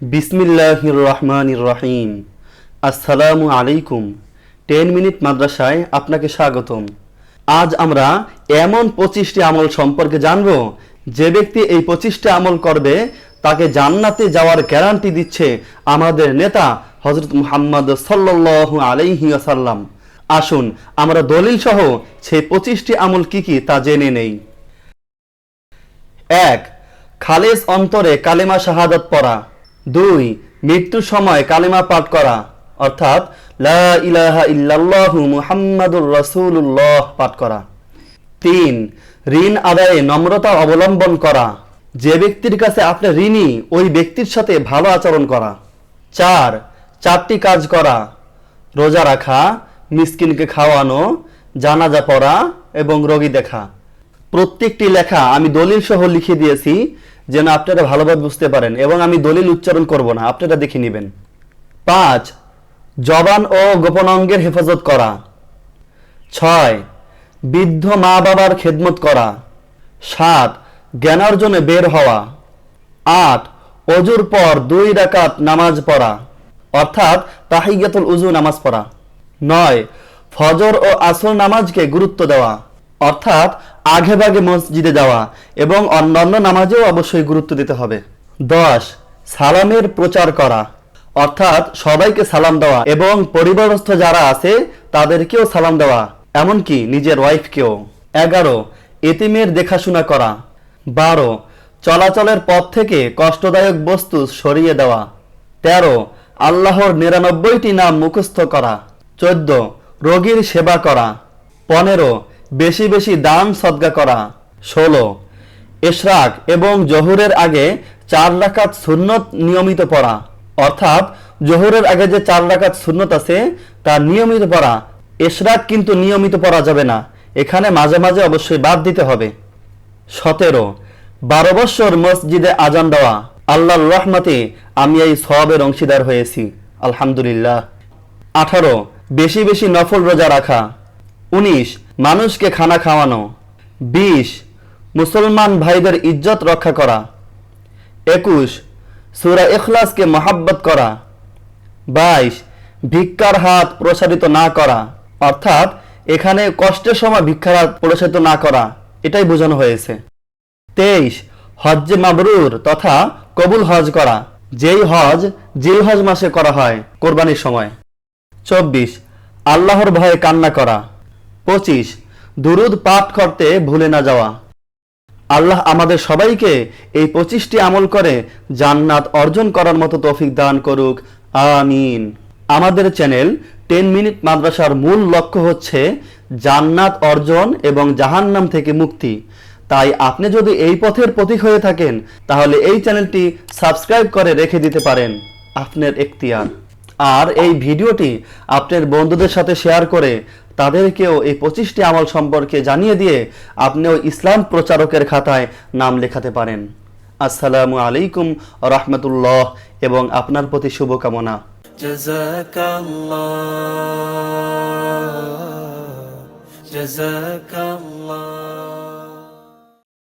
বিসমিল্লাহির রহমানির রহিম আসসালামু আলাইকুম। টেন মিনিট মাদ্রাসায় আপনাকে স্বাগতম। আজ আমরা এমন পঁচিশটি আমল সম্পর্কে জানব, যে ব্যক্তি এই পঁচিশটি আমল করবে, তাকে জান্নাতে যাওয়ার গ্যারান্টি দিচ্ছে আমাদের নেতা হজরত মুহাম্মদ সাল্লাল্লাহু আলাইহি আসাল্লাম আসুন, আমরা দলিল সহ সেই পঁচিশটি আমল কি কি তা জেনে নেই। এক খালেস অন্তরে কালেমা শাহাদত পড়া। দুই, মৃত্যুর সময় কালেমা পাঠ করা, অর্থাৎ লা ইলাহা ইল্লাল্লাহু মুহাম্মাদুর রাসূলুল্লাহ পাঠ করা। তিন, ঋণ আদায়ে নম্রতা অবলম্বন করা, যে ব্যক্তির কাছে আপনি ঋণী, ওই ব্যক্তির সাথে ভালো আচরণ করা। চার, চারটি কাজ করা, রোজা রাখা, মিসকিনকে খাওয়ানো, জানাজা পড়া এবং রোগী দেখা। প্রত্যেকটি লেখা আমি দলিল সহ লিখে দিয়েছি যেন আপনারা ভালোভাবে বুঝতে পারেন এবং আমি দলিল উচ্চারণ করব না। আপনারা দেখে নেবেন। পাঁচ, জবান ও গোপন অঙ্গের হেফাজত করা। ছয়, বৃদ্ধ মা বাবার খেদমত করা। সাত জ্ঞানার্জনে বের হওয়া। আট, অজুর পর দুই রাকাত নামাজ পড়া। অর্থাৎ তাহিয়াতুল উজু নামাজ পড়া। নয়, ফজর ও আসর নামাজকে গুরুত্ব দেওয়া। অর্থাৎ আগে ভাগে মসজিদে যাওয়া এবং অন্যান্য নামাজেও অবশ্যই গুরুত্ব দিতে হবে। দশ, সালামের প্রচার করা। অর্থাৎ সবাইকে সালাম দেওয়া এবং পরিবারস্থ যারা আছে, তাদেরকেও সালাম দেওয়া, এমনকি নিজের ওয়াইফকেও। এগারো, এতিমের দেখাশোনা করা। বারো, চলাচলের পথ থেকে কষ্টদায়ক বস্তু সরিয়ে দেওয়া। তেরো, আল্লাহর নিরানব্বইটি নাম মুখস্থ করা। চোদ্দ, রোগীর সেবা করা। পনেরো বেশি বেশি দান সদ্গা করা। ষোলো। এশরাক এবং জহুরের আগে চার রাকাত সুন্নত নিয়মিত পড়া। অর্থাৎ জহুরের আগে যে চার রাকাত সুন্নত আছে, তা নিয়মিত পড়া। এশরাক কিন্তু নিয়মিত পড়া যাবে না। এখানে মাঝে মাঝে অবশ্যই বাদ দিতে হবে। সতেরো। বারো বৎসর মসজিদে আজান দেওয়া। আল্লাহর রহমতে আমি এই সবের অংশীদার হয়েছি। আলহামদুলিল্লাহ। আঠারো। বেশি বেশি নফল রোজা রাখা। উনিশ। মানুষকে খানা খাওয়ানো। বিশ, মুসলমান ভাইদের ইজ্জত রক্ষা করা। একুশ, সুরা এখলাসকে মহাব্বত করা। বাইশ, ভিক্ষার হাত প্রসারিত না করা। অর্থাৎ এখানে কষ্টের সময় ভিক্ষার হাত প্রসারিত না করা, এটাই বোঝানো হয়েছে। তেইশ, হজ্জে মাবরুর তথা কবুল হজ করা। যেই হজ জিল হজ মাসে করা হয় কোরবানির সময়। চব্বিশ, আল্লাহর ভয়ে কান্না করা। পঁচিশ, দুরুদ পাঠ করতে ভুলে না যাওয়া। আল্লাহ আমাদের সবাইকে এই পঁচিশটি আমল করে জান্নাত অর্জন করার মতো তৌফিক দান করুক। আমিন। আমাদের চ্যানেল টেন মিনিট মাদ্রাসার মূল লক্ষ্য হচ্ছে জান্নাত অর্জন এবং জাহান্নাম থেকে মুক্তি। তাই আপনি যদি এই পথের প্রতীক হয়ে থাকেন, তাহলে এই চ্যানেলটি সাবস্ক্রাইব করে রেখে দিতে পারেন। আপনার এখতিয়ার। আর এই ভিডিওটি আপনার বন্ধুদের সাথে শেয়ার করে তাদেরকেও এই পঁচিশটি আমল সম্পর্কে জানিয়ে দিয়ে আপনিও ইসলাম প্রচারকের খাতায় নাম লেখাতে পারেন আসসালামু আলাইকুম রহমতুল্লাহ এবং আপনার প্রতি শুভকামনা جزاك الله جزاك الله